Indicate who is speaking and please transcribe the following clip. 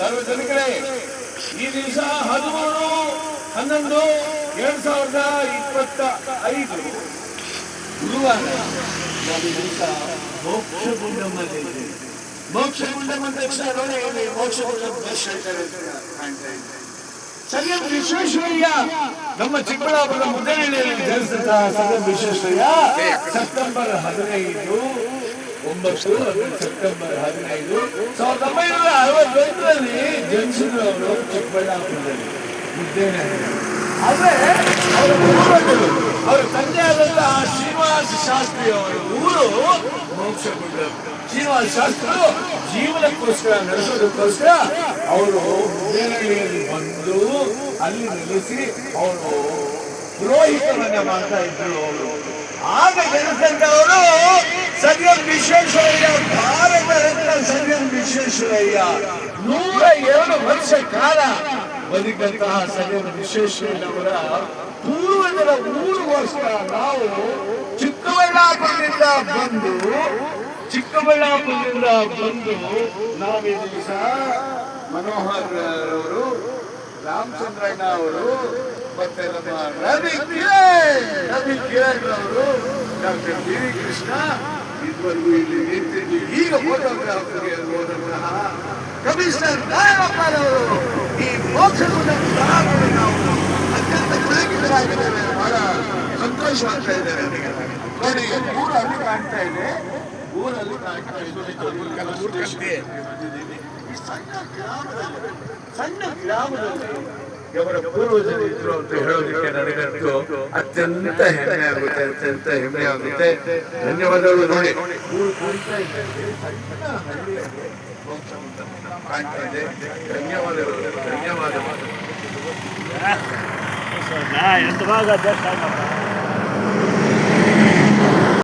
Speaker 1: ಸಾರ್ವಜನಿಕರೇ ಈ ದಿವಸ ಹದಿಮೂರು, ಹನ್ನೊಂದು, ಎರಡ್ ಸಾವಿರದ ಇಪ್ಪತ್ತ ಐದು. ಗುರುವಾರ ಈ ದಿವಸ ಮೋಕ್ಷಗುಂಡಮಲ್ಲಿದ್ದೇವೆ ಮೋಕ್ಷಗುಂಡಂ ಅಂದ ತಕ್ಷಣ ನೋಡಿ, ಇಲ್ಲಿ ಮೋಕ್ಷಗುಂಡಂ ಬಸ್ ಹೇಳ್ತಾರೆ ಅಂತ ಸರಿಯಾದ ವಿಶ್ವೇಶ್ವರಯ್ಯ, ನಮ್ಮ ಚಿಕ್ಕಬಳ್ಳಾಪುರದ ಮುದ್ದೇನಹಳ್ಳಿಯಲ್ಲಿ ಜನಿಸಿದಂತಹ ವಿಶ್ವೇಶ್ವರಯ್ಯ, ಸೆಪ್ಟೆಂಬರ್ ಹದಿನೈದು ಒಂಬತ್ತು ಸೆಪ್ಟೆಂಬರ್ ಹದಿನೈದು ಸಾವಿರದ ಒಂಬೈನೂರ ಅರವತ್ತೊಂದರಲ್ಲಿ ಜನಿಸಿದ್ರು ಅವರು ಚಿಕ್ಕಬಳ್ಳಾಪುರದಲ್ಲಿ ಆದರೆ ಅವರ ಪೂರ್ವಜರು ಅವರ ತಂದೆ ಆದಂತಹ ಶ್ರೀನಿವಾಸ ಶಾಸ್ತ್ರಿ ಅವರ ಊರು ಮೋಕ್ಷಗೊಂಡರು ಶ್ರೀನಿವಾಸ ಶಾಸ್ತ್ರಿಗಳು ಜೀವನಕ್ಕೋಸ್ಕರ ನಡೆಸೋದಕ್ಕೋಸ್ಕರ ಅವರು ಮುದ್ದೇನಹಳ್ಳಿಯಲ್ಲಿ ಬಂದು ಅಲ್ಲಿ ನೆಲೆಸಿ ಅವರು ಪುರೋಹಿತರನ್ನ ಮಾಡ್ತಾ ಇದ್ರು ಅವರು ಆಗ ಜನಸಂಘವರು ಸರಿಯಂ ನೂರ ಎರಡು ವರ್ಷ ಕಾಲ ಬದುಕಂತಹ ವಿಶೇಷ ವಿಶ್ವೇಶ್ವರಯ್ಯನವರ ಪೂರ್ವಜರ ವರ್ಷ ನಾವು ಚಿಕ್ಕಬಳ್ಳಾಪುರದಿಂದ ಬಂದು ಚಿಕ್ಕಬಳ್ಳಾಪುರದಿಂದ ಬಂದು ನಾವೇ ದಿವಸ ಮನೋಹರ್ ಅವರು ರಾಮಚಂದ್ರಣ್ಣ ಅವರು, ಮತ್ತೆ ನಮ್ಮ ರವಿ ಕಿರಣ್ ರವಿ ಕಿರಣ್ ಅವರು ಡಾಕ್ಟರ್ ಬಿ ವಿ ಕೃಷ್ಣ, ಇಬ್ಬರು ಇಲ್ಲಿ ನಿಂತಿದ್ದು ಈಗ ಫೋಟೋಗ್ರಾಫರ್ಗೆ ಹೋದಂತಹ ಕಮಿಷನರ್ ನಾಯಪ್ಪನವರು ಈ ಸ್ಥಳದಲ್ಲಿ ನಾವು ಅತ್ಯಂತ ಪುಳಕಿತರಾಗಿದ್ದೇವೆ ಬಹಳ ಸಂತೋಷವಾಗ್ತಾ ಇದ್ದೇವೆ ನೋಡಿ ಊರು ಅಲ್ಲಿ ಕಾಣ್ತಾ ಇದೆ. ಊರಲ್ಲಿ ಕಾಣ್ತಾ ಇದೆ. ಸಣ್ಣ ಗ್ರಾಮದಲ್ಲಿ ಸಣ್ಣ ಗ್ರಾಮದಲ್ಲಿ ಇವರ ಪೂರ್ವಜರು ಇದ್ರು ಅಂತ ಹೇಳೋದಕ್ಕೆ ನನಗಂತೂ ಅತ್ಯಂತ ಹೆಮ್ಮೆ ಆಗುತ್ತೆ ಅತ್ಯಂತ ಹೆಮ್ಮೆ ಆಗುತ್ತೆ ಧನ್ಯವಾದಗಳು ನೋಡಿ ಕಾಣ್ತಾ ಇದೆ ಧನ್ಯವಾದಗಳು ಧನ್ಯವಾದಗಳು